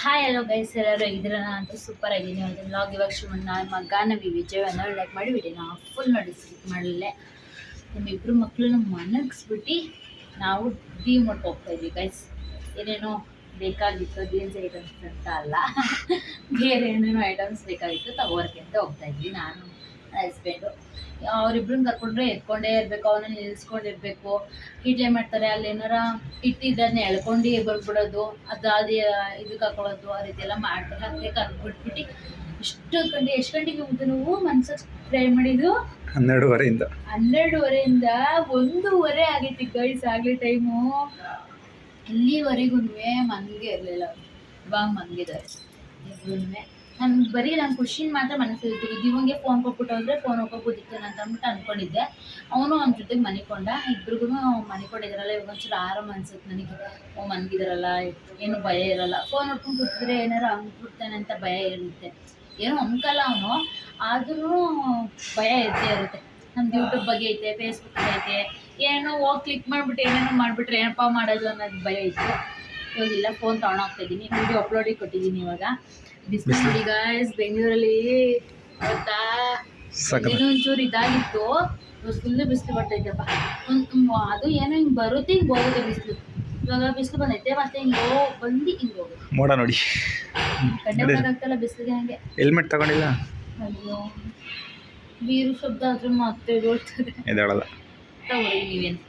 Hi hello guys ಎಲ್ಲರೂ ಇದ್ದೀರ ಅಂತೂ ಸೂಪರ್ ಆಗಿದ್ದೀನಿ. ಒಂದು ಲಾಗ್ ಇವಾಗ ಶುರು ನನ್ನ ಮಗ ವಿಜಯವನ್ನು ಲೈಕ್ ಮಾಡಿ ನಾವು ಫುಲ್ ನೋಡಿ ಸ್ಕಿಪ್ ಮಾಡಲೇ. ನಮ್ಮಿಬ್ಬರು ಮಕ್ಕಳನ್ನ ಮನಗಿಸ್ಬಿಟ್ಟು ನಾವು ಡಿ ಮೋಟ್ ಹೋಗ್ತಾ ಇದ್ವಿ ಗೈಸ್ ಏನೇನೋ ಬೇಕಾಗಿತ್ತು ಜೀನ್ಸ್ ಐಟಮ್ಸ್ ಅಂತ ಅಲ್ಲ. ಬೇರೆ ಏನೇನೋ ಐಟಮ್ಸ್ ಬೇಕಾಗಿತ್ತು ತಗೋರ್ಕೆ ಅಂತ ಹೋಗ್ತಾ ಇದ್ವಿ ನಾನು. ಹಸ್ಬೆಂಡು ಅವರಿಬ್ರನ್ನ ಕರ್ಕೊಂಡ್ರೆ ಎತ್ಕೊಂಡೇ ಇರಬೇಕು ಅವನ್ನ ನಿಲ್ಲಿಸ್ಕೊಂಡಿರ್ಬೇಕು ಹೀಟ್ಲೆ ಮಾಡ್ತಾರೆ ಅಲ್ಲಿ ಏನಾರ ಇಟ್ಟಿದ್ದನ್ನ ಎಳ್ಕೊಂಡು ಬರ್ಬಿಡೋದು ಅದು ಅದು ಇದಕ್ಕೆ ಹಾಕೊಳ್ಳೋದು ಆ ರೀತಿ ಎಲ್ಲ ಮಾಡ್ತಾರೆ ಅದಕ್ಕೆ ಕರ್ಬಿಟ್ಬಿಟ್ಟು ಇಷ್ಟು ಗಂಟೆ ಎಷ್ಟು ಗಂಟೆಗೆ ಹೋಗ್ತು ನಾವು? ಮನ್ಸಕ್ಕೆ ಟ್ರೈ ಮಾಡಿದ್ದು? ಹನ್ನೆರಡುವರೆಯಿಂದ. ಹನ್ನೆರಡುವರೆಯಿಂದ ಒಂದೂವರೆ ಆಗೈತಿ ಗೈಸ್ ಆಗಲಿ ಟೈಮು ಇಲ್ಲಿವರೆಗೂ ಮನ್ಗೆ ಇರಲಿಲ್ಲ. ಇವಾಗ ಮನ್ಗಿದ್ದಾರೆ. ಇಬ್ರು ನನ್ಗೆ ಬರೀ ನಾನು ಖುಷಿನ ಮಾತ್ರ ಮನಸ್ಸಿತ್ತು ದಿವಂಗೆ ಫೋನ್ ಕೊಟ್ಬಿಟ್ಟು ಹೋದ್ರೆ ಫೋನ್ ಹೋಗೋಬೋದಿತ್ತು ಅಂತ ಅಂದ್ಬಿಟ್ಟು ಅಂದ್ಕೊಂಡಿದ್ದೆ ಅವನು ಅವ್ನ ಜೊತೆಗೆ ಮನಿಕೊಂಡ ಇಬ್ರಿಗೂ ಮನಿಕೊಂಡಿದ್ದಾರಲ್ಲ ಇವಾಗ ಒಂಚೂರು ಆರಾಮ ಅನ್ಸುತ್ತೆ ನನಗೆ. ಓ, ಮನ್ಗಿದಾರಲ್ಲ, ಏನು ಭಯ ಇರಲ್ಲ. ಫೋನ್ ನೋಡ್ಕೊಂಡು ಕೂತಿದ್ರೆ ಏನಾರು ಅಂದ್ಬಿಡ್ತಾನೆ ಅಂತ ಭಯ ಇರುತ್ತೆ. ಏನೋ ಅಂಕಲ್ಲ ಅವನು. ಆದ್ರೂ ಭಯ ಇದ್ದೇ ಇರುತ್ತೆ. ನಮ್ದು ಯೂಟ್ಯೂಬ್ ಬಗ್ಗೆ ಐತೆ ಫೇಸ್ಬುಕ್ ಬಗ್ಗೆ ಐತೆ. ಏನೋ ಹೋಗಿ ಕ್ಲಿಕ್ ಮಾಡಿಬಿಟ್ಟು ಏನೇನೋ ಮಾಡಿಬಿಟ್ರೆ ಏನಪ್ಪ ಮಾಡೋದು ಅನ್ನೋದು ಭಯ ಇತ್ತು. ಇವಾಗಿಲ್ಲ ಫೋನ್ ತಗೊಂಡೋಗ್ತಾ ಇದ್ದೀನಿ ವಿಡಿಯೋ ಅಪ್ಲೋಡಿಗೆ ಕೊಟ್ಟಿದ್ದೀನಿ ಇವಾಗ. ಬಿಸಿಲು ಗೈಸ್ ಗಾಯ್ಸ್ ಬೆಂಗಳೂರಲ್ಲಿ ಗೊತ್ತಾ. ಏನೋ ಒಂಚೂರು ಇದಾಗಿತ್ತು. ಫುಲ್ಲು ಬಿಸಿಲು ಬರ್ತೈತಪ್ಪ. ಒಂದು ಅದು ಏನೋ ಹಿಂಗೆ ಬರುತ್ತೆ ಹಿಂಗೆ ಹೋಗುತ್ತೆ ಬಿಸಿಲು. ಇವಾಗ ಬಿಸಿಲು ಬಂದೈತೆ ಮತ್ತೆ ಹಿಂಗೆ ಬಂದು ಹಿಂಗೆ ಹೋಗುತ್ತೆ. ಮೋಡ ನೋಡಿ. ಬರೋಕ್ಕಾಗಲ್ಲ ಬಿಸಿಲಿಗೆ ಹಂಗೆ. ಹೆಲ್ಮೆಟ್ ತಗೊಂಡಿಲ್ಲ? ಅಯ್ಯೋ. ಬೀರು ಶಬ್ದ ಆದ್ರೆ ಮತ್ತೆ ಜೋಡ್ತದೆ ಎದ್ದೇಳಲ್ಲ. ತಗೊಳ್ಳಿ ನೀವೇನು.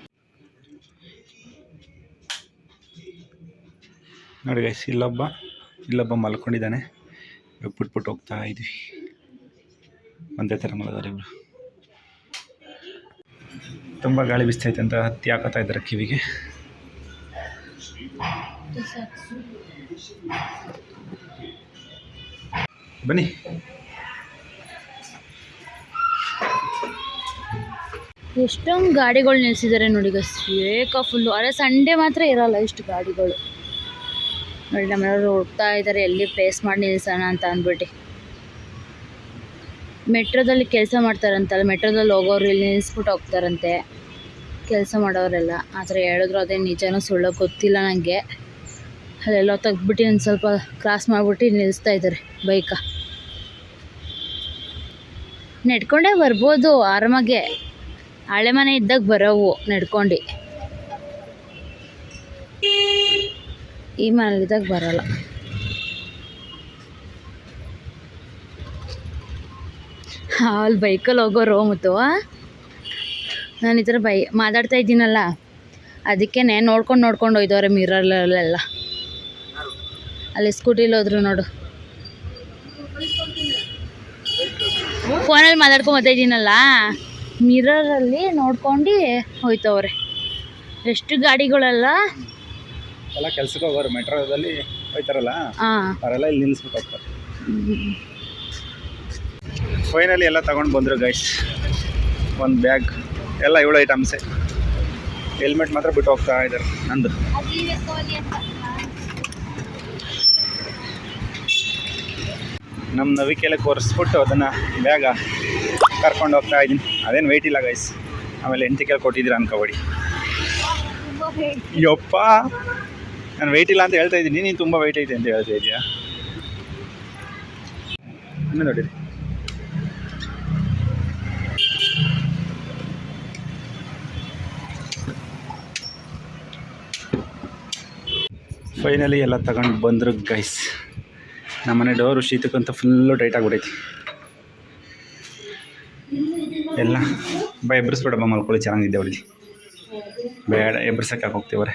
ನೋಡಿ ಗೈಸ್ ಇಲ್ಲೊಬ್ಬ ಇಲ್ಲೊಬ್ಬ ಮಲ್ಕೊಂಡಿದ್ದಾನೆ. ಬಿಟ್ಬಿಟ್ಟು ಹೋಗ್ತಾ ಇದ್ವಿ ಒಂದೇ ಥರ ಮಲಗಾರೆ ಇವರು. ತುಂಬ ಗಾಳಿ ಬಿಸ್ತೈತೆ ಅಂತ ಹತ್ತಿ ಹಾಕತ್ತಾ ಇದ್ದಾರೆ ಕಿವಿಗೆ. ಬನ್ನಿ. ಎಷ್ಟೊಂದು ಗಾಡಿಗಳು ನಿಲ್ಸಿದ್ದಾರೆ ನೋಡಿ ಗಸ್ ಏಕ ಫುಲ್ಲು ಅರೆ ಸಂಡೇ ಮಾತ್ರ ಇರಲ್ಲ ಇಷ್ಟು ಗಾಡಿಗಳು. ನೋಡಿ ನಮ್ಮೆಲ್ಲರೂ ಹುಡ್ತಾ ಇದ್ದಾರೆ ಎಲ್ಲಿ ಪ್ಲೇಸ್ ಮಾಡಿ ನಿಲ್ಲಿಸೋಣ ಅಂತ ಅಂದ್ಬಿಟ್ಟು. ಮೆಟ್ರೋದಲ್ಲಿ ಕೆಲಸ ಮಾಡ್ತಾರಂತಲ್ಲ, ಮೆಟ್ರೋದಲ್ಲಿ ಹೋಗೋರು ಇಲ್ಲಿ ನಿಲ್ಲಿಸ್ಬಿಟ್ಟು ಹೋಗ್ತಾರಂತೆ. ಕೆಲಸ ಮಾಡೋರೆಲ್ಲ. ಆ ಥರ ಹೇಳಿದ್ರು, ಅದೇ ನಿಜನೂ ಸುಳ್ಳೋ ಗೊತ್ತಿಲ್ಲ ನನಗೆ ಅಲ್ಲೆಲ್ಲ ತೆಗ್ದ್ಬಿಟ್ಟು ಒಂದು ಸ್ವಲ್ಪ ಕ್ರಾಸ್ ಮಾಡಿಬಿಟ್ಟು ನಿಲ್ಲಿಸ್ತಾ ಇದ್ದಾರೆ ಬೈಕ. ನೆಡ್ಕೊಂಡೇ ಬರ್ಬೋದು, ಆರಾಮಾಗೆ. ಹಳೆ ಮನೆ ಇದ್ದಾಗ ಬರೋವು ನಡ್ಕೊಂಡು. ಈ ಮನೇಲಿದ್ದಾಗ ಬರಲ್ಲ. ಅಲ್ಲಿ ಬೈಕಲ್ಲಿ ಹೋಗೋ ಮತ್ತು ನಾನು ಈ ಥರ ಬೈ, ಮಾತಾಡ್ತಾ ಇದ್ದೀನಲ್ಲ ಅದಕ್ಕೆ ನೋಡ್ಕೊಂಡು ನೋಡ್ಕೊಂಡು ಹೋಯ್ತವ್ರೆ ಮಿರರ್ಲೆಲ್ಲ ಅಲ್ಲಿ ಸ್ಕೂಟಿಲಿ ಹೋದ್ರು ನೋಡು. ಫೋನಲ್ಲಿ ಮಾತಾಡ್ಕೊಂಡು ಬರ್ತಾ ಇದ್ದೀನಲ್ಲ, ಮಿರರಲ್ಲಿ ನೋಡ್ಕೊಂಡು ಹೋಯ್ತವ್ರೆ. ಎಷ್ಟು ಗಾಡಿಗಳೆಲ್ಲ ಎಲ್ಲ ಕೆಲ್ಸಕ್ಕೆ ಹೋಗೋರು ಮೆಟ್ರೋದಲ್ಲಿ ಹೋಯ್ತಾರಲ್ಲ? ಹಾಂ ಅವರೆಲ್ಲ ಇಲ್ಲಿ ನಿಲ್ಲಿಸ್ಬಿಟ್ಟು ಹೋಗ್ತಾರೆ ಫೈನಲಿ ಎಲ್ಲ ತಗೊಂಡು ಬಂದರು ಗೈಸ್ ಒಂದು ಬ್ಯಾಗ್ ಎಲ್ಲ ಏಳು ಐಟಮ್ಸೆ ಹೆಲ್ಮೆಟ್ ಮಾತ್ರ ಬಿಟ್ಟು ಹೋಗ್ತಾ ಇದ್ದಾರೆ ನಂದು. ನಮ್ಮ ನವಿಕೆಲ್ಲ ಕೊರೆಸ್ಬಿಟ್ಟು ಅದನ್ನು ಬ್ಯಾಗ ಕರ್ಕೊಂಡು ಹೋಗ್ತಾ ಇದ್ದೀನಿ. ಅದೇನು ವೆಯ್ಟ್ ಇಲ್ಲ ಗೈಸ್ ಆಮೇಲೆ ಎಂಟಿಕೆಲ್ ಕೊಟ್ಟಿದ್ದೀರ ಅನ್ಕೋಬೇಡಿ. ಯಪ್ಪ! ನಾನು ವೆಯ್ಟ್ ಇಲ್ಲ ಅಂತ ಹೇಳ್ತಾ ಇದ್ದೀನಿ. ನೀನು ತುಂಬ ವೆಯ್ಟ್ ಐತೆ ಅಂತ ಹೇಳ್ತಾ ಇದೆಯಾ? ನೋಡಿ. ಫೈನಲಿ ಎಲ್ಲ ತಗೊಂಡು ಬಂದರು ಗೈಸ್ ನಮ್ಮನೆ ಡೋರು ಶೀತಕ್ಕಂತ ಫುಲ್ಲು ಟೈಟ್ ಆಗ್ಬಿಟ್ಟೈತಿ ಎಲ್ಲ. ಬಾ, ಎಬ್ರಿಸ್ಬೇಡಮ್ಮ ಮಲ್ಕೊಳ್ಳಿ, ಚೆನ್ನಾಗಿದ್ದೆ ಅವಳಿಗೆ. ಬೇಡ ಎಬ್ಬರ್ಸಕ್ಕೆ ಹೋಗ್ತೀವ್ರೆ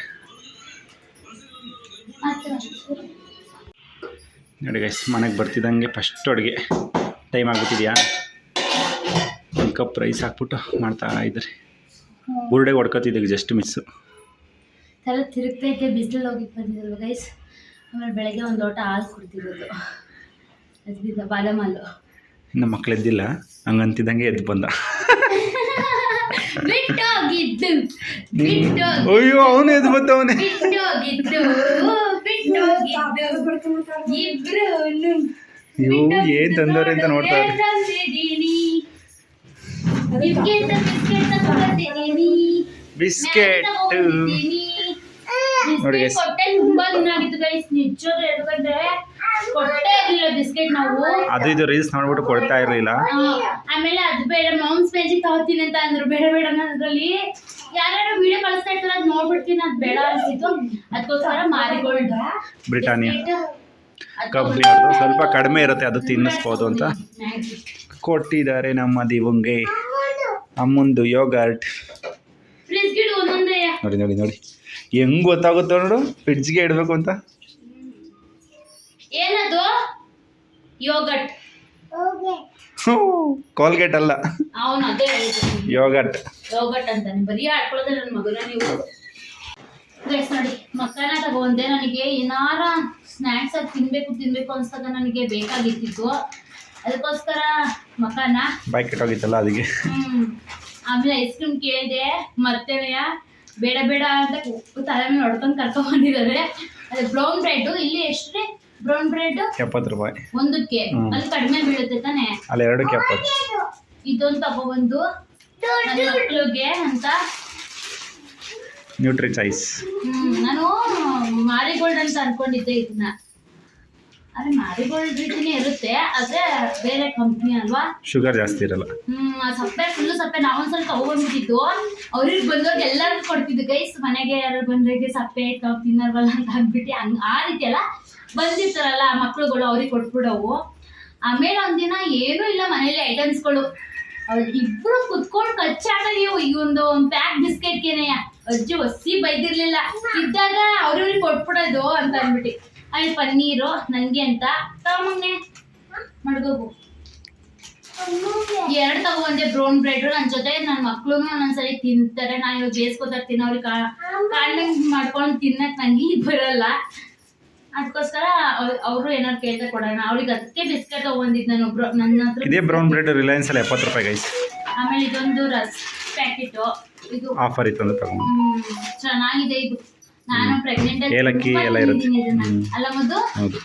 ನೋಡಿ ಗೈಸ್ ಮನೆಗೆ ಬರ್ತಿದ್ದಂಗೆ ಫಸ್ಟ್ ಅಡುಗೆ. ಟೈಮ್ ಆಗ್ಬಿಟ್ಟಿದ್ಯಾ? ಒಂದು ಕಪ್ ರೈಸ್ ಹಾಕ್ಬಿಟ್ಟು ಮಾಡ್ತಾ ಇದ್ದಾರೆ ಬುರ್ಡೆ ಹೊಡ್ಕೊತಿದ್ದೆ ಜಸ್ಟ್ ಮಿಸ್ಸು ತಲೆ ತಿರುಗ್ತೈತೆ ಬಿಸಿಲಲ್ಲಿ ಹೋಗಿ ಬಂದಿದ್ರು ಗೈಸ್ ಆಮೇಲೆ ಬೆಳಗ್ಗೆ ಒಂದು ಲೋಟ ಹಾಲು ಕುಡ್ತಿರೋದು. ಅದರಿಂದ ಬಾದಾಮ ಹಾಲು ಇನ್ನು ಮಕ್ಳು ಎದ್ದಿಲ್ಲ ಹಂಗಂತಿದ್ದಂಗೆ ಎದ್ದು ಬಂದ. ಅಯ್ಯೋ ಅವನು ಎದ್ದು ಬಂದವನೇ. ಇಬ್ರು ಏನು ತಂದವ್ರೆ ಅಂತ ನೋಡ್ತಾ ಬಿಸ್ಕೆಟ್ ನೋಡಿ ಬಿಸ್ಕೆಟ್ ಕೊಟ್ಟೆ ತುಂಬಾ ದಿನ ಆಗಿತ್ತು ಗೈಸ್ ನಿಜವಾಗ್ಲೂ ಹೇಳ್ಬೇಕಂದ್ರೆ ಕೊಟ್ಟೆ ಇರ್ಲಿಲ್ಲ ಬಿಸ್ಕೆಟ್ ನಾವು. ಅದು ಇದು ರೀಲ್ಸ್ ನೋಡ್ಬಿಟ್ಟು ಕೊಡ್ತಾ ಇರಲಿಲ್ಲ. ಆಮೇಲೆ ಅದು ಬೇಡ ಮಾಮ್ಸ್ ಪೇಜಿಗೆ ತಗೋತೀನಿ ಅಂತ ಅಂದ್ರು. ಬೇಡ ಬೇಡ ಅನ್ನೋದ್ರಲ್ಲಿ ಯಾರ್ಯಾರು ವಿಡಿಯೋ ಕಳಿಸ್ತಾ ಇರ್ತಾರೆ ಅದ್ ನೋಡ್ಬಿಡ್ತೀನಿ ಅದ್ ಬೇಡ ಅನ್ಸಿತ್ತು ಅದಕ್ಕೋಸ್ಕರ ಮಾರಿಗೋಲ್ಡ್. ಬ್ರಿಟಾನಿಯಾ. ಕಬ್ಬಿ ಅದು ಸ್ವಲ್ಪ ಕಡಿಮೆ ಇರುತ್ತೆ ಅದು ತಿನ್ನಿಸ್ಬೋದು ಅಂತ. ಕೊಟ್ಟಿದ್ದಾರೆ ನಮ್ಮ ದಿವಂಗೆ. ಅಮ್ಮಂದು ಯೋಗರ್ಟ್ ನೋಡಿ ನೋಡಿ ನೋಡಿ. ಹೆಂಗ್ ಗೊತ್ತಾಗುತ್ತೆ ನೋಡು ಫ್ರಿಡ್ಜ್ಗೆ ಇಡಬೇಕು ಅಂತ. ಏನದು? ಯೋಗಟ್ ಕೋಲ್ಗೇಟ್ ಅಲ್ಲ. ಅವನು ಅದೇ ಯೋಗಟ್ ಅಂತಾನೆ. ಬರೀ ಆಡ್ಕೊಳ್ಳೋದೇ ನನ್ನ ಮಗನ ನೀವು. ಗೈಸ್ ನೋಡಿ ಮಕ್ಕನ ತಗೊಂಡೆ ನನಗೆ ಏನಾರ ಸ್ನ್ಯಾಕ್ಸ್ ಆಗಿ ತಿನ್ಬೇಕು ತಿನ್ಬೇಕು ಅನ್ಸ್ದಾಗ ನನಗೆ ಬೇಕಾಗಿತ್ತಿತ್ತು ಅದಕ್ಕೋಸ್ಕರ ಮಕ್ಕನ ಬೈಕ್ ಕೆಟ್ಟೋಗಿತ್ತಲ್ಲ ಅದಕ್ಕೆ? ಆಮೇಲೆ ಐಸ್ ಕ್ರೀಮ್ ಕೇಳಿದೆ. ಮತ್ತೆ ಬೇಡ ಬೇಡ ಅಂತ ತಲೆ ಮೇಲೆ ಹೊಡ್ಕೊಂಡು ಕರ್ಕೊಂಡ್ ಬಂದಿದ್ದಾರೆ. ಅದೇ ಬ್ರೌನ್ ಬ್ರೆಡ್ ಇಲ್ಲಿ ಎಷ್ಟು ಬ್ರೌನ್ ಬ್ರೆಡ್ ಎಪ್ಪತ್ತು ರೂಪಾಯಿ. ಒಂದಕ್ಕೆ ಅಲ್ಲಿ ಕಡಿಮೆ ಬೀಳುತ್ತೆ ತಾನೆ? ಅಲ್ಲಿ ಎರಡಕ್ಕೆ ಎಪ್ಪತ್ತು ಇದೊಂದು ತಗೊಬಂದು ಮಕ್ಳಿಗೆ ಅಂತ. ನ್ಯೂಟ್ರಿ ಚಾಯ್ಸ್ ನಾನು ಮಾರಿಗೋಲ್ಡ್ ಅಂತ ಅನ್ಕೊಂಡಿದ್ದೆ ಇದನ್ನ. ಅದೇ ಮಾರಿಗೋಲ್ಡ್ ರೀತಿನೇ ಇರುತ್ತೆ ಆದ್ರೆ ಬೇರೆ ಕಂಪ್ನಿ ಅಲ್ವಾ? ಶುಗರ್ ಜಾಸ್ತಿ ಇರಲ್ಲ. ಹ್ಮ್ ಆ ಸಪ್ಪೆ ಫುಲ್ ಸಪ್ಪೆ ನಾವೊಂದ್ಸಲ ತಗೊಂಡ್ಬಿಟ್ಟಿದ್ದು ಅವ್ರಿಗೆ ಬಂದವ್ರಿಗೆ ಎಲ್ಲರಿಗೂ ಕೊಡ್ತಿದ್ದು. ಗೈಸ್ ಮನೆಗೆ ಯಾರು ಬಂದ್ರೆ ಸಪ್ಪೆ ತಾವ್ ತಿನ್ನರ್ವಲ್ಲ ಅಂತ ಅಂದ್ಬಿಟ್ಟು ಹಂಗ ಆ ರೀತಿ ಎಲ್ಲ ಬಂದಿರ್ತಾರಲ್ಲ, ಮಕ್ಳುಗಳು ಅವ್ರಿಗೆ ಕೊಟ್ಬಿಡವು. ಆಮೇಲೆ ಒಂದಿನ ಏನೂ ಇಲ್ಲ ಮನೇಲಿ ಐಟಮ್ಸ್ಗಳು. ಇಬ್ರು ಕುತ್ಕೊಂಡು ಕಚ್ಚಾಟ ನೀವು ಈ ಒಂದು ಪ್ಯಾಕ್ ಬಿಸ್ಕೆಟ್ಗೆನೆಯ ಅಜ್ಜಿ ಒಸಿ ಬೈದಿರ್ಲಿಲ್ಲ. ಇದ್ದಾಗ ಅವ್ರವ್ರಿಗೆ ಕೊಟ್ಬಿಡೋದು ಅಂತ ಅಂದ್ಬಿಟ್ಟು. ಅಲ್ಲಿ ಪನ್ನೀರು ನನ್ಗೆ ಅಂತ. ತಗೊಂಬಂಗೆ ಮಡ್ಗೋಗು. ಎರಡು ತಗೊಂಡೆ ಬ್ರೌನ್ ಬ್ರೆಡ್ ನನ್ನ ಜೊತೆ ನನ್ನ ಮಕ್ಳು ಒಂದೊಂದ್ಸರಿ ತಿಂತಾರೆ. ನಾನು ಇವಾಗ ಬೇಸ್ಕೋತಾರೆ ತಿನ್ನೋರಿ ಕಾಣ್ ಮಾಡ್ಕೊಂಡು ತಿನ್ನಕ್ ನಂಗೆ ಬರಲ್ಲ. ಅದಕ್ಕೋಸ್ಕರ ಅವರು ಏನಾದ್ರು ಕೇಳ್ತಾ ಕೊಡೋಣ. ಅವ್ರಿಗೆ ಅದಕ್ಕೆ ಬಿಸ್ಕೆಟ್ ತಗೊಂಡಿದ್ದು ನಾನು ಒಬ್ರು ನನ್ನ ಹತ್ರ ಇದೇ ಬ್ರೌನ್ ಬ್ರೆಡ್ ರಿಲಯನ್ಸ್ ಅಲ್ಲಿ ಎಪ್ಪತ್ತು ರೂಪಾಯಿ ಗೈಸ್ ಆಮೇಲೆ ಇದೊಂದು ರಸ್ ಪ್ಯಾಕೆಟು. ಇದು ಆಫರ್ ಇತ್ತು ಅಂತ ತಗೊಂಡು. ಹ್ಮ್, ಚೆನ್ನಾಗಿದೆ ಇದು. ನಾನು ಪ್ರೆಗ್ನೆಂಟ್ ಏಲಕ್ಕಿ ಎಲ್ಲ ಇರುತ್ತೆ. ಅಲ್ಲ ಮೊದಲು ಹೌದು.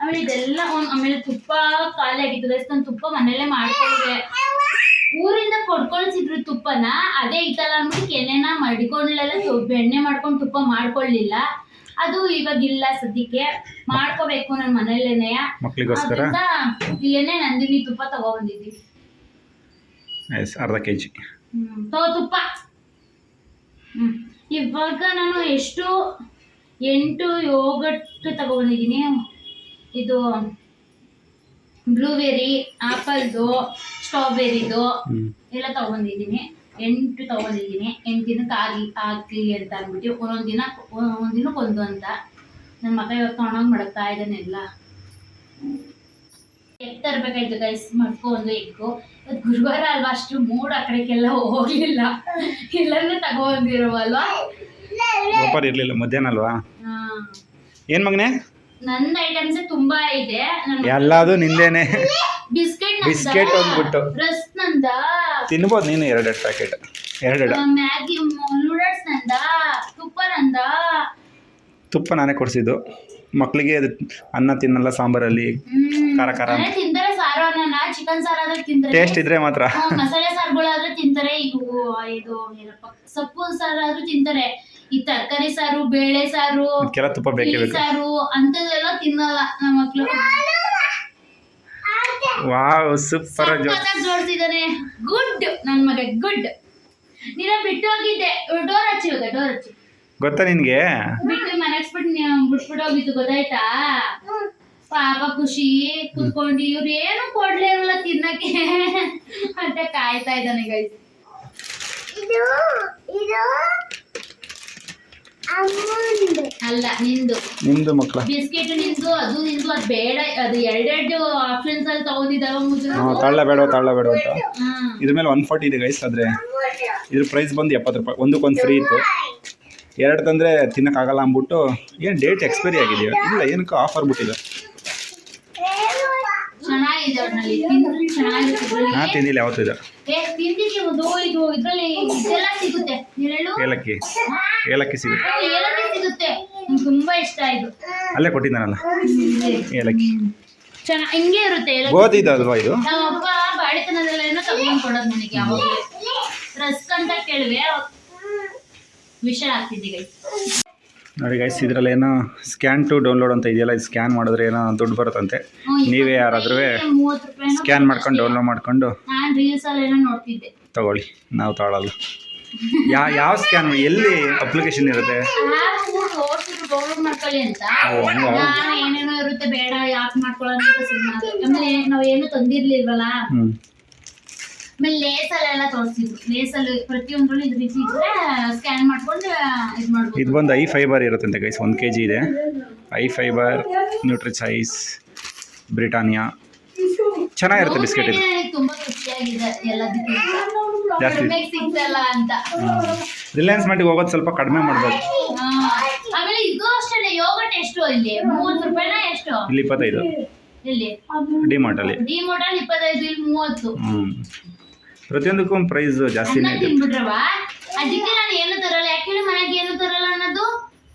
ಆಮೇಲೆ ಇದೆಲ್ಲ ಆಮೇಲೆ ತುಪ್ಪ ಖಾಲಿ ಆಗಿತ್ತು ಗೈಸ್ ನಾನು ತುಪ್ಪ ಮನೆಯಲ್ಲೇ ಮಾಡ್ಕೊಂಡೆ ಊರಿಂದ ಕೊಡ್ಕೊಳ್ಸಿದ್ರು ತುಪ್ಪನ. ಅದೇ ಇತ್ತಲ್ಲ ಅಂದ್ಬಿಟ್ಟು ಕೆನೆನ ಮಡ್ಕೊಂಡ್ಲೆಲ್ಲ ಎಣ್ಣೆ ಬೆಣ್ಣೆ ಮಾಡ್ಕೊಂಡು ತುಪ್ಪ ಮಾಡ್ಕೊಳ್ಳಿಲ್ಲ ಅದು ಇವಾಗ ಇಲ್ಲ ಸದ್ಯಕ್ಕೆ. ಮಾಡ್ಕೋಬೇಕು ನನ್ನ ಮನೇಲೇನೆ. ಮಕ್ಕಳಿಗೋಸ್ಕರ ಅದರಿಂದ ಇಲ್ಲೇನೆ ನಂದಿನಿ ತುಪ್ಪ ತಗೊಬಂದಿದ್ವಿ. ಎಸ್ ಅರ್ಧ ಕೆ ಜಿ ಹ್ಮ್ ತಗೋ ತುಪ್ಪ. ಹ್ಮ್ ಇವಾಗ ನಾನು ಎಷ್ಟು ಎಂಟು ಯೋಗಟ್ ತಗೊಬಂದಿದ್ದೀನಿ. ಇದು ಬ್ಲೂಬೆರಿ ಆಪಲ್ದು ಸ್ಟ್ರಾಬೆರಿದು ಎಲ್ಲ ತಗೊಂಡಿದ್ದೀನಿ ಎಂಟು ತಗೊಂಡಿದ್ದೀನಿ ಎಂಟು ದಿನಕ್ಕೆ ಆಗಿ ಆಗಲಿ ಅಂತ ಅಂದ್ಬಿಟ್ಟು ಒಂದೊಂದು ದಿನ ಒಂದೊಂದು ದಿನಕ್ಕೆ ಒಂದು ಅಂತ. ನನ್ನ ಮಗ ಇವತ್ತು ತೊಗೊಂಡೋಗಿ ಮಡಗ್ತಾ ಇದ್ದಾನೆಲ್ಲ ಎಗ್ ತರಬೇಕಾಯ್ತು ಗೈಸ್ ಮಡ್ಕೋ ಒಂದು ಎಗ್ಗು. ಇವತ್ತು ಗುರುವಾರ ಅಲ್ವಾ ಅಷ್ಟು ಮೂಡ್ ಆ ಕಡೆಗೆಲ್ಲ ಹೋಗ್ಲಿಲ್ಲ. ಇಲ್ಲಾಂದ್ರೆ ತಗೊಂಡಿರುವಲ್ವಾ? ಆಫರ್ ಇರಲಿಲ್ಲ ಮಧ್ಯಾಹ್ನ ಅಲ್ವಾ? ಏನ್ ಮಗನೇ? ನನ್ನ ಐಟಮ್ಸ್ ತುಂಬಾ ಇದೆ. ನನ್ನ ಎಲ್ಲದು ನಿಂದೇನೆ. ಬಿಸ್ಕೆಟ್ ಬಿಸ್ಕೆಟ್ ಒಂದ್ಬಿಟ್ಟು ರಸ್ ನಂದ? ತಿನ್ಬೋದು ನೀನು ಎರಡೆರಡು ಪ್ಯಾಕೆಟ್ ಎರಡೆರಡು. ಮ್ಯಾಗಿ ನೂಡಲ್ಸ್ ನಂದ? ತುಪ್ಪ ನಂದ? ತುಪ್ಪ ನಾನೇ ಕೊಡ್ಸಿದ್ದು. ಮಕ್ಕಳಿಗೆ ಅದು ಅನ್ನ ತಿನ್ನಲ್ಲ ಸಾಂಬಾರಲ್ಲಿ. ಹ್ಮ್. ಖಾರ ಖಾರ ಅದೇ ತಿಂತಾರೆ ಸಾರು ಚಿಕನ್ ಸಾರು ಆದ್ರೆ ತಿಂತಾರೆ. ಟೇಸ್ಟ್ ಇದ್ರೆ ಮಾತ್ರ. ಹ್ಮ್, ಮಸಾಲೆ ಸಾರುಗಳಾದ್ರೆ ತಿಂತಾರೆ. ಇವು ಇದು ಏನಪ್ಪ? ಸೊಪ್ಪು ಸಾರು ಆದ್ರೂ ತಿಂತಾರೆ. ಈ ತರಕಾರಿ ಸಾರು ಬೇಳೆ ಸಾರು ಅದಕ್ಕೆಲ್ಲ ತುಪ್ಪ ಬೇಕೇ ತಿಳಿ ಬೇಕು. ಸಾರು ಅಂತದೆಲ್ಲ ತಿನ್ನಲ್ಲ ನಮ್ಮ ಮಕ್ಳು. ವಾವ್ ಸೂಪರ್ ಜೋ ಸಖತ್ತಾಗಿ ಜೋಡ್ಸಿದಾನೆ. ಗುಡ್ ನನ್ ಮಗ ಗುಡ್ ನೀನ ಬಿಟ್ಟು ಹೋಗಿದ್ದೆ. ಡೋರ್ ಹಚ್ಚಿ ಹೋಗ ಡೋರ್ ಹಚ್ಚಿ. ಗೊತ್ತಾ ನಿನಗೆ? ಬಿಟ್ಟು ಮನೆಗ್ಸ್ಬಿಟ್ಟು ನೀವು ಬಿಟ್ಬಿಟ್ಟು ಹೋಗಿತ್ತು ಗೊತ್ತಾಯ್ತಾ? ಪಾಪ ಖುಷಿ ಕುತ್ಕೊಂಡು ಇವ್ರು ಏನು ಕೊಡ್ಲೇ ಇರಲ್ಲ ತಿನ್ನಕ್ಕೆ. ಅಂತ ಕಾಯ್ತಾ ಇದ್ದಾನೆ ಗೈಸ್ ಇದು ಇದು. ಅಲ್ಲ ನಿಂದು. ನಿಮ್ದು ಮಕ್ಕಳ. ಬಿಸ್ಕೆಟ್ ನಿಂದು ಅದು ನಿಂದು ಅದು ಬೇಡ ಅದು ಎರಡೆರಡು ಆಪ್ಷನ್ಸ್ ಅಲ್ಲಿ ತಗೊಂಡಿದ್ದಾವ ಮುದ್ದು ಹಾಂ ತಳ್ಳ ಬೇಡ ತಳ್ಳ ಬೇಡ ಅಂತ. ಇದ್ರ ಮೇಲೆ ಒನ್ ಫಾರ್ಟಿ ಇದೆ ಗೈಸ್ ಆದರೆ ಇದ್ರ ಪ್ರೈಸ್ ಬಂದು ಎಪ್ಪತ್ತು ರೂಪಾಯಿ ಒಂದಕ್ಕೊಂದು ಫ್ರೀ ಇತ್ತು. ಎರಡು ತಂದರೆ ತಿನ್ನೋಕ್ಕಾಗಲ್ಲ ಅಂದ್ಬಿಟ್ಟು ಏನು ಡೇಟ್ ಎಕ್ಸ್ಪೈರಿ ಆಗಿದೆಯಾ? ಇಲ್ಲ ಏನಕ್ಕೆ ಆಫರ್ ಬಿಟ್ಟಿದೆ ತಿಂದ್ರೆ ಚೆನ್ನಾಗಿರುತ್ತೆ ಇದ್ರಲ್ಲಿ. ನಾ ತಿಂದಿಲ್ಲ ಯಾವತ್ತೂ ಇದೆ ಏ ತಿಂದಿದ್ದೀವದು ಇದು? ಇದ್ರಲ್ಲಿ ಇದೆಲ್ಲ ಸಿಗುತ್ತೆ. ಏಲಕ್ಕಿ. ಏಲಕ್ಕಿ ಸಿಗುತ್ತೆ. ಏಲಕ್ಕಿ ಸಿಗುತ್ತೆ. ನಂಗೆ ತುಂಬಾ ಇಷ್ಟ ಇದು. ಅಲ್ಲೇ ಕೊಟ್ಟಿದ್ದಾನಲ್ಲ? ಏಲಕ್ಕಿ. ಚೆನ್ನಾಗಿ ಹಿಂಗೆ ಇರುತ್ತೆ ಏಲಕ್ಕಿ. ಗೋಧಿ ಇದೆ? ಅಲ್ವಾ ಇದು ಬಾಡಿತನದಲ್ಲೇನೋ ತಗೊಂಡ್ ಕೊಡೋದು ನನಗೆ ಯಾವಾಗಲೂ. ರಸ್ಕ್ ಅಂತ ಕೇಳಿವೆ ವಿಷ ನೋಡಿ ಗೈಸ್ ಇದರಲ್ಲಿ ಏನೋ ಸ್ಕ್ಯಾನ್ ಟು ಡೌನ್ಲೋಡ್ ಅಂತ ಇದೆಯಲ್ಲ ಇದು ಸ್ಕ್ಯಾನ್ ಮಾಡಿದ್ರೆ ಏನೋ ದುಡ್ಡು ಬರುತ್ತಂತೆ. ನೀವೇ ಯಾರಾದ್ರೂ ಸ್ಕ್ಯಾನ್ ಮಾಡ್ಕೊಂಡು ಡೌನ್ಲೋಡ್ ಮಾಡ್ಕೊಂಡು ತಗೊಳ್ಳಿ ನಾವು ತಗೊಳ್ಳಲ್ಲ ಯಾ ಯಾವ ಸ್ಕ್ಯಾನ್ ಎಲ್ಲಿ ಅಪ್ಲಿಕೇಶನ್ ಇರುತ್ತೆ? ಮಾಡ್ಕೊಳ್ಳಿ ಏನೇನೋ ಇರುತ್ತೆ ಬೇಡ ಯಾಕೆ ಸುಮ್ಮನೆ ಆಮೇಲೆ ನಾವು ಏನು ತಂದಿರ್ಲಿಲ್ವಲ್ಲ? ಆಮೇಲೆ ಲೇಸಲ್ಲೆಲ್ಲ ತೋರಿಸಿದ್ರು. ಲೇಸಲ್ಲಿ ಪ್ರತಿಯೊಂದ್ರಲ್ಲಿ ಇದ್ ರೀತಿ ಇದ್ರೆ ಸ್ಕ್ಯಾನ್ ಮಾಡ್ಕೊಂಡು ಇದು ಮಾಡ್ಬೋದು. ಇದು ಬಂದು ಐ ಫೈಬರ್ ಇರುತ್ತಂತೆ ಗೈಸ್ ಒಂದು ಕೆ ಜಿ ಇದೆ. ಐ ಫೈಬರ್ ನ್ಯೂಟ್ರಿಸೈಸ್ ಬ್ರಿಟಾನಿಯಾ ಚೆನ್ನಾಗಿರುತ್ತೆ ಬಿಸ್ಕೆಟ್ ಇದು. ತುಂಬಾ ಖುಷಿಯಾಗಿದೆ ಎಲ್ಲದಕ್ಕೂ ಜಾಸ್ತಿ. ಕಡಿಮೆಗೆ ಸಿಗ್ತಲ್ಲ ಅಂತ. ರಿಲಯನ್ಸ್ ಮಟ್ಟಿಗೆ ಹೋಗೋದು ಸ್ವಲ್ಪ ಕಡಿಮೆ ಮಾಡ್ಬೋದು. ಹಾ. ಆಮೇಲೆ ಇದು ಅಷ್ಟೇ ಯೋಗಟ್ ಎಷ್ಟು ಇಲ್ಲಿ? ಮೂವತ್ತು ರೂಪಾಯಿನ ಎಷ್ಟು? ಇಲ್ಲಿ ಇಪ್ಪತ್ತೈದು. ಇಲ್ಲಿ ಡಿಮಾರ್ಟಲ್ಲಿ ಡಿ ಮೋಟಲ್ ಇಪ್ಪತ್ತೈದು ಇಲ್ಲಿ ಮೂವತ್ತು. ಪ್ರತಿಯೊಂದಕ್ಕೂ ಪ್ರೈಸ್ ಜಾಸ್ತಿನೇ ಇದೆ ತಿನ್ಬಿಟ್ರವ ಅದಕ್ಕೆ ನಾನು ಏನು ತರಲ್ಲ? ಯಾಕೆ ಮನೆಗೆ ಏನು ತರಲ್ಲ ಅನ್ನೋದು?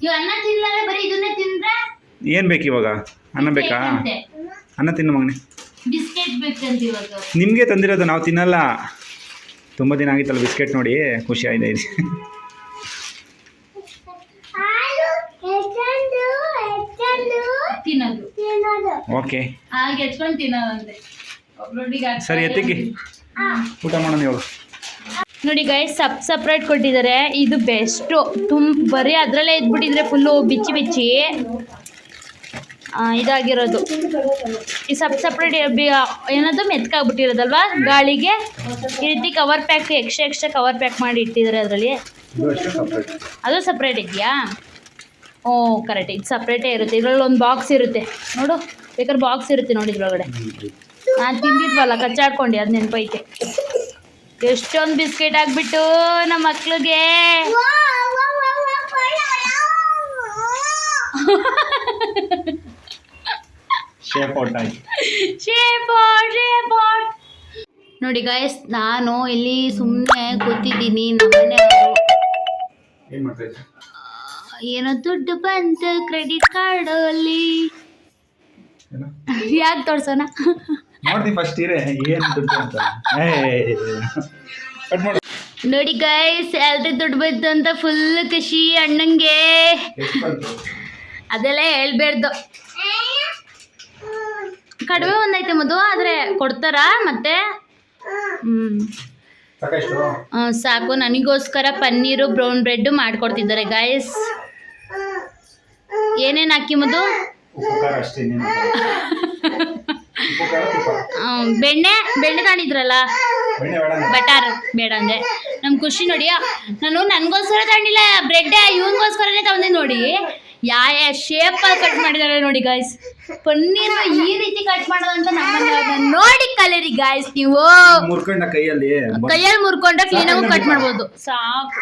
ಇವ್ ಅನ್ನ ತಿನ್ಲಾರೆ ಬರೀ ಇದನ್ನೇ ತಿಂದ್ರೆ? ಏನು ಬೇಕು ಇವಾಗ? ಅನ್ನ ಬೇಕಾ? ಅನ್ನ ತಿನ್ನು ಮಗನೇ. ಬಿಸ್ಕೆಟ್ ಬೇಕಂತ ಇವಾಗ. ನಿಮಗೆ ತಂದಿರೋದು ನಾವು ತಿನ್ನಲ್ಲ. ತುಂಬ ದಿನ ಆಗಿತ್ತಲ್ಲ ಬಿಸ್ಕೆಟ್ ನೋಡಿ ಖುಷಿ ಆಗಿದೆ ಇಲ್ಲಿ. ತಿನ್ನೋದು. ಓಕೆ ಹಾಗೆ ಹೆಚ್ಕೊಂಡು ತಿನ್ನೋದಂತೆ. ಒಬ್ರೊಟ್ಟಿಗೆ ಹಾಕ್ತಾರೆ. ಸರಿ ಎತ್ತಿಕ್ಕಿ. ಊಟ ಮಾಡೋಣ ಇವಾಗ ನೋಡಿ ಗೈಸ್ ಸಪ್ ಸಪ್ರೇಟ್ ಕೊಟ್ಟಿದ್ದಾರೆ. ಇದು ಬೆಸ್ಟು ತುಂಬ ಬರೀ ಅದರಲ್ಲೇ ಇದ್ಬಿಟ್ಟಿದ್ರೆ ಫುಲ್ಲು ಬಿಚ್ಚಿ ಬಿಚ್ಚಿ ಇದಾಗಿರೋದು. ಈ ಸಪ್ ಸಪ್ರೇಟ್ ಏನದು ಮೆತ್ಕಾಗ್ಬಿಟ್ಟಿರೋದಲ್ವಾ? ಗಾಳಿಗೆ ಈ ರೀತಿ cover pack extra extra cover pack ಮಾಡಿ ಇಟ್ಟಿದ್ದಾರೆ ಅದರಲ್ಲಿ. ಅದು ಸಪ್ರೇಟ್ ಇದೆಯಾ? ಓ ಕರೆಕ್ಟ್ ಇದು ಸಪ್ರೇಟೇ ಇರುತ್ತೆ. ಇದರಲ್ಲಿ ಒಂದು ಬಾಕ್ಸ್ ಇರುತ್ತೆ. ನೋಡು ಬೇಕಾದ್ರೆ ಬಾಕ್ಸ್ ಇರುತ್ತೆ ನೋಡಿ ಇದ್ರೊಳಗಡೆ. ನಾನು ತಿಂದಿದ್ವಲ್ಲ ಕಚ್ಚಾಡ್ಕೊಂಡು ಅದು ನೆನಪೈತೆ. ಎಷ್ಟೊಂದು ಬಿಸ್ಕೆಟ್ ಹಾಕ್ಬಿಟ್ಟು ನಮ್ಮ ಮಕ್ಳಿಗೆ. ನೋಡಿ ಗಾಯಸ್ ನಾನು ಇಲ್ಲಿ ಸುಮ್ಮನೆ ಕೂತಿದ್ದೀನಿ ನಮ್ಮನೆ ಏನು ದುಡ್ಡು ಬಂತು ಕ್ರೆಡಿಟ್ ಕಾರ್ಡಲ್ಲಿ ಅಲ್ಲಿ. ಯಾಕೆ ತೋರ್ಸೋಣ? ನೋಡ್ದಿ ಫಸ್ಟ್ ಇರೇ ಏನು ದುಡ್ಡು ಅಂತ. ಕಟ್ ಮಾಡಿ. ನೋಡಿ ಗೈಸ್ ಎಲ್ರಿ ದುಡ್ಡು ಬಂತು ಅಂತ ಫುಲ್ ಖುಷಿ ಅಣ್ಣಂಗೆ. ಅದೆಲ್ಲ ಹೇಳ್ಬೇಡ್ದು. ಕಡಿಮೆ ಒಂದೈತೆ ಮದು ಆದರೆ ಕೊಡ್ತಾರ ಮತ್ತೆ. ಹ್ಞೂ ಸಾಕು ನನಗೋಸ್ಕರ ಪನ್ನೀರು ಬ್ರೌನ್ ಬ್ರೆಡ್ ಮಾಡಿಕೊಡ್ತಿದ್ದಾರೆ ಗಾಯಸ್ ಏನೇನು ಹಾಕಿ ಮದು ಬೆಣ್ಣೆ ಬೆಣ್ಣೆ ತಾಂಡಿದ್ರಲ್ಲ? ಬಟಾರ್ ಬೇಡ ಅಂದ್ರೆ. ನಮ್ ಖುಷಿ ನೋಡಿ ನಾನು ನನಗೋಸ್ಕರ ತಾಂಡಿಲ್ಲ ಬ್ರೆಡ್ ಇವನ್ಗೋಸ್ಕರನೇ ತಗೊಂಡೆ ನೋಡಿ. ಯಾ ಶೇಪ್ ಅಲ್ಲಿ ಕಟ್ ಮಾಡಿದ್ದಾರೆ ನೋಡಿ ಗಾಯ್ಸ್ ಪನ್ನೀರ್ ಈ ರೀತಿ ಕಟ್ ಮಾಡೋದಂತ ನಮ್ಮ ನೋಡಿ ಕಲರಿ ಗಾಯ್ಸ್ ನೀವು. ಮುರ್ಕೊಂಡ ಕೈಯಲ್ಲಿ ಕೈಯಲ್ಲಿ ಮುರ್ಕೊಂಡ್ರೆ ಕ್ಲೀನಾಗೂ ಕಟ್ ಮಾಡ್ಬೋದು. ಸಾಕು.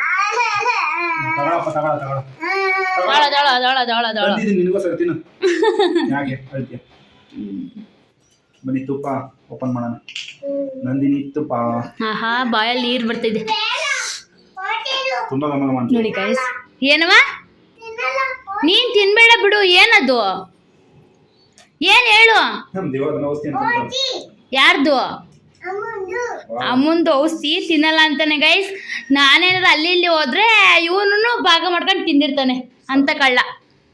ದಾಳ ದಾಳ ದಾಳ ದಾಳ ದಾಳ. ನಿನಗೋಸ್ಕರ ತಿನ್ನು. ಬನ್ನಿ ತುಪ್ಪ ಓಪನ್ ಮಾಡೋಣ. ನಂದಿನಿ ತುಪ್ಪ ಆಹಾ ಬಾಯಲ್ಲಿ ನೀರು ಬರ್ತಿದೆ. ತುಂಬಾ ಗಮ ಗಮ ಅಂತ ನೋಡಿ ಗಾಯ್ಸ್ ಏನವ ನೀನ್ ತಿನ್ಬೇಡ ಬಿಡು ಏನದು? ಏನ್ ಹೇಳು? ನಮ್ ದೇವರ ಔಷಧಿ ಅಂತ ಯಾರ್ದು? ಅಮ್ಮಂದು. ಔಷಧಿ ತಿನ್ನಲ್ಲ ಅಂತಾನೆ ಗೈಸ್ ನಾನೇನಾದ್ರು ಅಲ್ಲಿ ಇಲ್ಲಿ ಹೋದ್ರೆ ಇವನು ಭಾಗ ಮಾಡ್ಕೊಂಡು ತಿಂದಿರ್ತಾನೆ ಅಂತ ಕಳ್ಳ.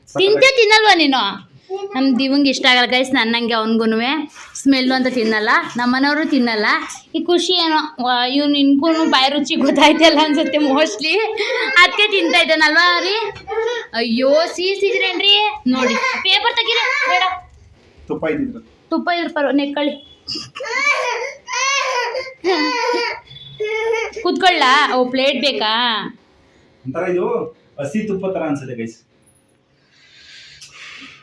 ತಿಂತೆ ತಿನ್ನಲ್ವಾ ನೀನು? ನಮ್ಮ ದಿವಂಗೆ ಇಷ್ಟ ಆಗಲ್ಲ ಗೈಸ್ ನನ್ನಂಗೆ ಅವನಿಗೂ ಸ್ಮೆಲ್ಲು ಅಂತ ತಿನ್ನಲ್ಲ. ನಮ್ಮನೆಯವರು ತಿನ್ನಲ್ಲ. ಈ ಖುಷಿ ಏನೋ ಇವ್ನು ನಿನ್ಗೂ ಬಾಯಿ ರುಚಿ ಗೊತ್ತಾಯ್ತಲ್ಲ ಅನ್ಸುತ್ತೆ ಮೋಸ್ಟ್ಲಿ ಅದಕ್ಕೆ ತಿಂತಾ ಇದ್ದಾನಲ್ವಾ ರೀ? ಅಯ್ಯೋ ಸೀಸಿದ್ರೇನ್ರಿ? ನೋಡಿ ಪೇಪರ್ ತೆಗೀರಿ. ಬೇಡ. ತುಪ್ಪ ಇದ್ದಿದ್ರು ತುಪ್ಪ ಇದ್ರ ಪರ ನೆಕ್ಕಳಿ ಕುತ್ಕೊಳ್ಳ? ಓ ಪ್ಲೇಟ್ ಬೇಕಾ? ಒಂಥರ ಇದು ಹಸಿ ತುಪ್ಪ ತರ ಅನ್ಸುತ್ತೆ ಗೈಸ್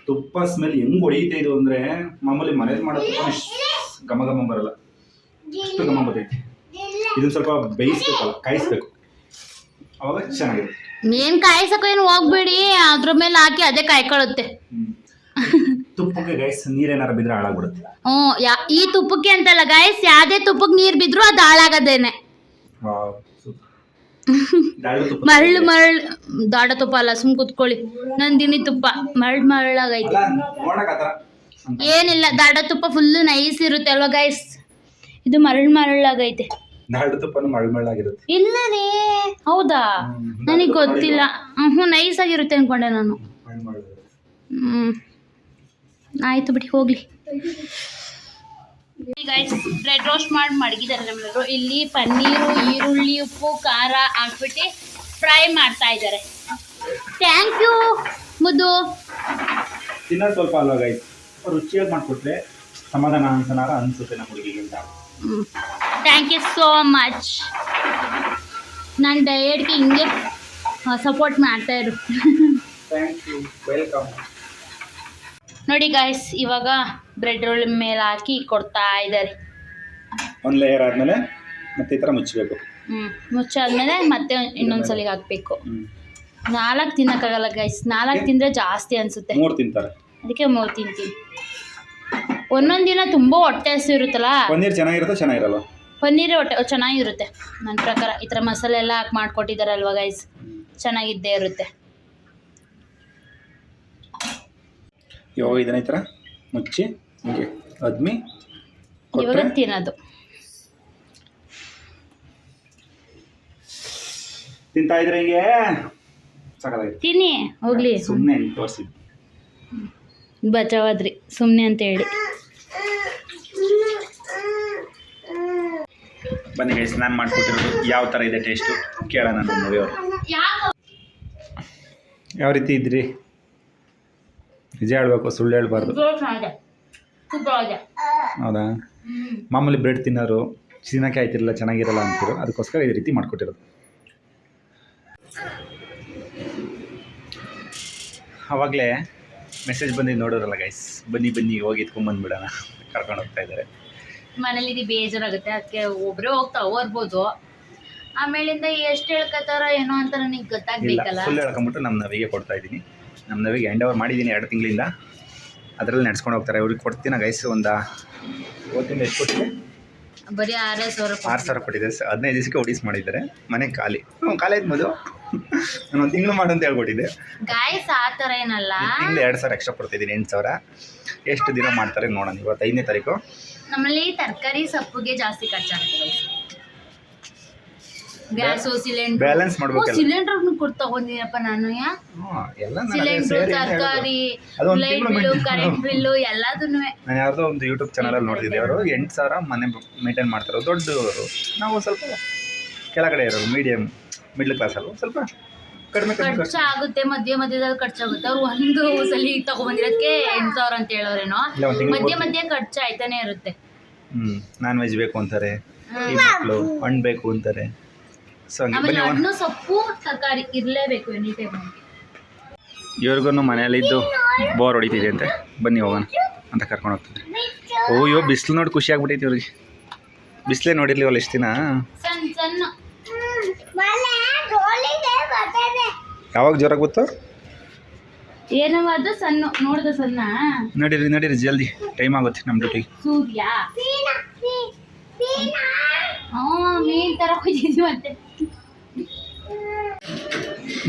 ತುಪ್ಪ ಸ್ಮೆಲ್ ಹೆಂಗ್ ಹೊಡೆಯುತ್ತೆ ಇದು ಅಂದ್ರೆ ಮಾಮೂಲಿ ಮನೇಲಿ ಮಾಡೋ ತುಪ್ಪ ಘಮ ಘಮ ಬರಲ್ಲ. ಅಷ್ಟು ಘಮ ಬರ್ತೈತಿ. ಇದನ್ನ ಸ್ವಲ್ಪ ಬೇಯಿಸ್ಬೇಕಲ್ಲ ಕಾಯಿಸ್ಬೇಕು. ಅವಾಗ ಚೆನ್ನಾಗಿರುತ್ತೆ. ನೀನ್ ಕಾಯಿಸಕ್ಕೂ ಏನು ಹೋಗ್ಬೇಡಿ ಅದ್ರ ಮೇಲೆ ಹಾಕಿ ಅದೇ ಕಾಯ್ಕೊಳ್ಳುತ್ತೆ. ತುಪ್ಪಕ್ಕೆ ಗೈಸ್ ನೀರೇನಾರ ಬಿದ್ರೆ ಹಾಳಾಗ್ಬಿಡುತ್ತೆ. ಹ್ಞೂ ಈ ತುಪ್ಪಕ್ಕೆ ಅಂತಲ್ಲ ಗೈಸ್ ಯಾವ್ದೇ ತುಪ್ಪಕ್ಕೆ ನೀರು ಬಿದ್ರು ಅದು ಹಾಳಾಗದೇನೆ ವಾವ್, super. ದಾಳಿಂಬೆ ತುಪ್ಪ ಮರಳು ಮರಳು ದಾಡ ತುಪ್ಪ ಅಲ್ಲ ಸುಮ್ ಕುತ್ಕೊಳ್ಳಿ. ನಂದಿನಿ ತುಪ್ಪ ಮರಳು ಮರಳಾಗೈತೆ. ಏನಿಲ್ಲ ದಾಡ ತುಪ್ಪ ಫುಲ್ಲು ನೈಸ್ ಇರುತ್ತೆ ಅಲ್ವಾ ಗೈಸ್ ಇದು ಮರಳು ಮರಳಾಗೈತೆ. ಇಲ್ಲನೇ ಹೌದಾ. ನನಗೆ ಗೊತ್ತಿಲ್ಲ. ಹ್ಞೂ ನೈಸ್ ಆಗಿರುತ್ತೆ ಅನ್ಕೊಂಡೆ ನಾನು. ಹ್ಮ್ ಹ್ಞೂ ಆಯಿತು ಬಿಡಿ ಹೋಗಲಿ. ಬ್ರೆಡ್ ರೋಸ್ಟ್ ಮಾಡಿ ಮಡಗಿದ್ದಾರೆ ನಮ್ಮವರು ಇಲ್ಲಿ ಪನ್ನೀರು ಈರುಳ್ಳಿ ಉಪ್ಪು ಖಾರ ಹಾಕ್ಬಿಟ್ಟು ಫ್ರೈ ಮಾಡ್ತಾ ಇದ್ದಾರೆ. ಥ್ಯಾಂಕ್ ಯು ಮುದ್ದು. ತಿನ್ನೋದು ಸ್ವಲ್ಪ ಅಲ್ವಾ ಗೈಸ್ ರುಚಿಯಾಗಿ ಮಾಡಿಕೊಟ್ರೆ ಸಮಾಧಾನ ಅನ್ಸನಾರ ಅನ್ಸುತ್ತೆ ನಮ್ಮ ಹುಡುಗಿಗೆ ಅಂತ. ಥ್ಯಾಂಕ್ ಯು ಸೋ ಮಚ್ ನಾನು ಡಯಟ್ಗೆ ಹಿಂಗೆ ಸಪೋರ್ಟ್ ಮಾಡ್ತಾ ಇರು. ಥ್ಯಾಂಕ್ ಯು ವೆಲ್ಕಮ್ ನೋಡಿ ಗಾಯ್ಸ್ ಇವಾಗ ಬ್ರೆಡ್ ರೋಲ್ ಮೇಲೆ ಹಾಕಿ ಕೊಡ್ತಾ ಇದ್ದಾರೆ. ಒಂದು ಲೇಯರ್ ಆದಮೇಲೆ ಮತ್ತೆ ಈ ಥರ ಮುಚ್ಚಬೇಕು ಹ್ಞೂ ಮುಚ್ಚಾದ್ಮೇಲೆ ಮತ್ತೆ ಇನ್ನೊಂದು ಸಲಿಗೆ ಹಾಕಬೇಕು ನಾಲ್ಕು ತಿನ್ನೋಕ್ಕಾಗಲ್ಲ ಗೈಸ್ ನಾಲ್ಕು ತಿಂದರೆ ಜಾಸ್ತಿ ಅನಿಸುತ್ತೆ. ಮೂರು ತಿಂತಾರೆ. ಅದಕ್ಕೆ ಮೂರು ತಿಂತೀನಿ. ಒಂದೊಂದು ದಿನ ತುಂಬ ಹೊಟ್ಟೆ ಹಸಿ ಇರುತ್ತಲ್ಲ? ಪನ್ನೀರ್ ಚೆನ್ನಾಗಿರುತ್ತೆ ಚೆನ್ನಾಗಿರಲ್ಲ? ಪನ್ನೀರ್ ಹೊಟ್ಟೆ ಚೆನ್ನಾಗಿರುತ್ತೆ. ನನ್ನ ಪ್ರಕಾರ ಈ ಥರ ಮಸಾಲೆ ಎಲ್ಲ ಹಾಕಿ ಮಾಡಿಕೊಟ್ಟಿದ್ದಾರಲ್ವ ಗೈಸ್ ಚೆನ್ನಾಗಿದ್ದೇ ಇರುತ್ತೆ. ಯೋ ಇದನ್ನ ಈ ಥರ ಮುಚ್ಚಿ ಹೀಗೆ ಅದ್ಮಿ ಇವಾಗ ತಿನ್ನೋದು. ತಿಂತಾ ಇದ್ರೆ ಹಿಂಗೆ? ತಿನ್ನಿ ಹೋಗ್ಲಿ. ಸುಮ್ಮನೆ ತೋರಿಸಿದ್ದು ಬಚಾವಾದ್ರಿ ಸುಮ್ಮನೆ ಅಂತ ಹೇಳಿ. ಬನ್ನಿ ಗೈಸ್ ನಾನು ಮಾಡಿಕೊಟ್ಟಿರೋದು ಯಾವ ತರ ಇದೆ ಟೇಸ್ಟ್ ಕೇಳೋಣ ನಮ್ಮ ಮನೆಯವರು ಯಾವ ರೀತಿ ಇದ್ರಿ? ನಿಜ ಹೇಳ್ಬೇಕು ಸುಳ್ಳು ಹೇಳ್ಬಾರ್ದು. ಹೌದಾ? ಮಾಮೂಲಿ ಬ್ರೆಡ್ ತಿನ್ನೋರು ತಿನ್ನೋಕೆ ಆಯ್ತಿರಲ್ಲ ಚೆನ್ನಾಗಿರಲ್ಲ ಅಂತಿರೋ ಅದಕ್ಕೋಸ್ಕರ ಈ ರೀತಿ ಮಾಡಿಕೊಟ್ಟಿರೋದು. ಅವಾಗಲೇ ಮೆಸೇಜ್ ಬಂದಿದ್ದು ನೋಡೋರಲ್ಲ ಗೈಸ್ ಬನ್ನಿ ಬನ್ನಿ ಹೋಗಿ ಎತ್ಕೊಂಡ್ಬಂದ್ಬಿಡೋಣ ಕರ್ಕೊಂಡು ಹೋಗ್ತಾ ಇದ್ದಾರೆ. ಮನೇಲಿ ಇದು ಬೇಜಾರಾಗುತ್ತೆ. ಅದಕ್ಕೆ ಒಬ್ಬರೇ ಹೋಗ್ತಾ ಹೋಗ್ಬೋದು ಆಮೇಲಿಂದ ಎಷ್ಟು ಹೇಳ್ಕೊತಾರೋ ಏನೋ ಅಂತ ನನಗೆ ಗೊತ್ತಾಗಲಿಲ್ಲ ಫುಲ್ ಹೇಳ್ಕೊಂಬಿಟ್ಟು ನಮ್ಮ ನವಿಗೆ ಕೊಡ್ತಾ ಇದ್ದೀನಿ. ನಮ್ಮ ನವಿಗೆ ಹ್ಯಾಂಡ್ ಓವರ್ ಮಾಡಿದ್ದೀನಿ ಎರಡು ತಿಂಗಳಿಂದ. ಅದರಲ್ಲಿ ನಡ್ಸ್ಕೊಂಡು ಹೋಗ್ತಾರೆ. ಇವ್ರಿಗೆ ಕೊಡ್ತೀನಿ ಗೈಸ್ ಒಂದು? ಇವತ್ತಿಂದ ಎಷ್ಟು ಕೊಟ್ಟಿದೆ ಬರೀ ಆರೇ ಸಾವಿರ ಆರು ಸಾವಿರ ಕೊಟ್ಟಿದೆ. ಸರ್ ಹದಿನೈದು ದಿವಸಕ್ಕೆ ಒಡಿಸ್ ಮಾಡಿದ್ದಾರೆ. ಮನೆ ಖಾಲಿ. ಹ್ಞೂ ಖಾಲಿ ಆಯ್ತು ಮದು ನಾನು ಒಂದು ತಿಂಗಳು ಮಾಡು ಅಂತ ಹೇಳ್ಕೊಟ್ಟಿದ್ದೆ. ಗಾಯಸ್ ಆ ಥರ ಏನಲ್ಲ? ತಿಂಗಳು ಎರಡು ಸಾವಿರ ಎಕ್ಸ್ಟ್ರಾ ಕೊಡ್ತಿದ್ದೀನಿ ಎಂಟು ಸಾವಿರ. ಎಷ್ಟು ದಿನ ಮಾಡ್ತಾರೆ ನೋಡೋಣ. ಇವತ್ತು ಐದನೇ ತಾರೀಕು. ನಮ್ಮಲ್ಲಿ ತರಕಾರಿ ಸೊಪ್ಪಿಗೆ ಜಾಸ್ತಿ ಖರ್ಚಾಗುತ್ತೆ. ಗ್ಯಾಸು ಸಿಲಿಂಡರ್ ಬ್ಯಾಲೆನ್ಸ್ ಮಾಡ್ಬೇಕು ಸಿಲಿಂಡರ್ ಕೊಟ್ಟು ತಗೊಂಡಿನಪ್ಪ ನಾನು ಯಾ? ಎಲ್ಲ ಸಿಲಿಂಡರ್ ತರಕಾರಿ ಲೈಟ್ ಬಿಲ್ ಕರೆಂಟ್ ಬಿಲ್ಲು ಎಲ್ಲದನ್ನು ನಾನು ಯಾವುದೋ ಒಂದು ಯೂಟ್ಯೂಬ್ ಚಾನಲಲ್ಲಿ ನೋಡಿದ್ದೆ ಅವರು ಎಂಟು ಸಾವಿರ ಮನೆ ಮೇಂಟೈನ್ ಮಾಡ್ತಾರೆ ದೊಡ್ಡವರು. ನಾವು ಸ್ವಲ್ಪ ಕೆಳಗಡೆ ಇರೋರು ಮೀಡಿಯಮ್ ಮಿಡ್ಲ್ ಕ್ಲಾಸಲ್ಲಿ ಸ್ವಲ್ಪ ಕಡಿಮೆ ಖರ್ಚು ಆಗುತ್ತೆ ಮಧ್ಯ ಮಧ್ಯದಲ್ಲಿ ಖರ್ಚಾಗುತ್ತೆ. ಅವ್ರು ಒಂದು ಸಲ ತಗೊಂಬಂದಿರೋದಕ್ಕೆ ಎಂಟು ಸಾವಿರ ಅಂತ ಹೇಳೋರೇನೋ. ಮಧ್ಯ ಮಧ್ಯ ಖರ್ಚು ಆಯ್ತಾನೆ ಇರುತ್ತೆ. ಹ್ಮ್ ನಾನ್ ವೆಜ್ ಬೇಕು ಅಂತಾರೆ. ಈ ಮಕ್ಕಳು ಹಣ್ಣು ಬೇಕು ಅಂತಾರೆ. ಸೊ ಆಮೇಲೆ ಹಣ್ಣು ಸೊಪ್ಪು ತರಕಾರಿ ಇರಲೇಬೇಕು ಎನಿ ಟೈಮ್ ಇವ್ರಿಗೂ ಮನೆಯಲ್ಲಿದ್ದು ಬೋರ್ ಹೊಡಿತಿದೆ ಅಂತೆ. ಬನ್ನಿ ಹೋಗೋಣ ಅಂತ ಕರ್ಕೊಂಡು ಹೋಗ್ತಾರೆ ಓಯ್ಯೋ ಬಿಸಿಲು ನೋಡಿ ಖುಷಿ ಆಗ್ಬಿಟ್ಟೈತಿ ಇವ್ರಿಗೆ. ಬಿಸಿಲೇ ನೋಡಿರ್ಲಿವಲ್ಲ ಎಷ್ಟು ದಿನ? ಯಾವಾಗ ಜ್ವರ ಗೊತ್ತು ಏನವಾದ ಸಣ್ಣ ನೋಡ್ದ ಸಣ್ಣ. ನಡೀರಿ ನಡೀರಿ ಜಲ್ದಿ. ಟೈಮ್ ಆಗುತ್ತೆ ನಮ್ಮ ಡ್ಯೂಟಿಗೆ. ಸೂರ್ಯ. ಹ್ಞೂ ಮೀನ್ ತರ ಹೋಗಿದ್ವಿ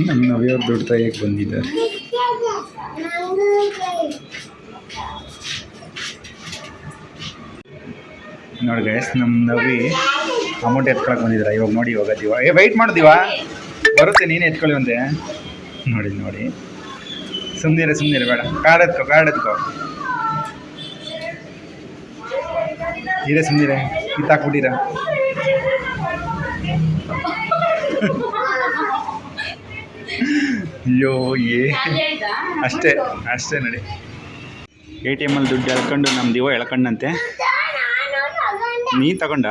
ನಮ್ಮ ನವಿಯವ್ರು ದುಡ್ಡು ತೆಗಿಯಕ್ಕೆ ಬಂದಿದ್ದಾರೆ. ನೋಡಿ ಗೈಸ್ ನಮ್ಮ ನವಿ ಅಮೌಂಟ್ ಎತ್ಕೊಳಕ್ ಬಂದಿದ್ರ. ಇವಾಗ ನೋಡಿ, ಇವಾಗ ದಿವ ಏ ವೆಯ್ಟ್ ಮಾಡಿದಿವ ಬರುತ್ತೆ, ನೀನೇ ಎತ್ಕೊಳ್ಳಿ ಒಂದೆ. ನೋಡಿ ನೋಡಿ. ಸುಮ್ಮನಿರ ಸುಮ್ಮನಿರ ಬೇಡ. Card ಎತ್ಕೋ card ಎತ್ಕೋ. ಇರೇ ಸುಮ್ಮನಿರೆ ಕಿತ್ತಾಕ್ಬಿಟ್ಟಿರ ಅಯ್ಯೋ ಏ. ಅಷ್ಟೇ ಅಷ್ಟೇ ನಡಿ. ಎ ಟಿ ಎಮಲ್ಲಿ ದುಡ್ಡು ಎಳ್ಕೊಂಡು ನಮ್ಮ ದಿವ ಎಳ್ಕೊಂಡಂತೆ. ನಾನು ನೀ ತಗೊಂಡ.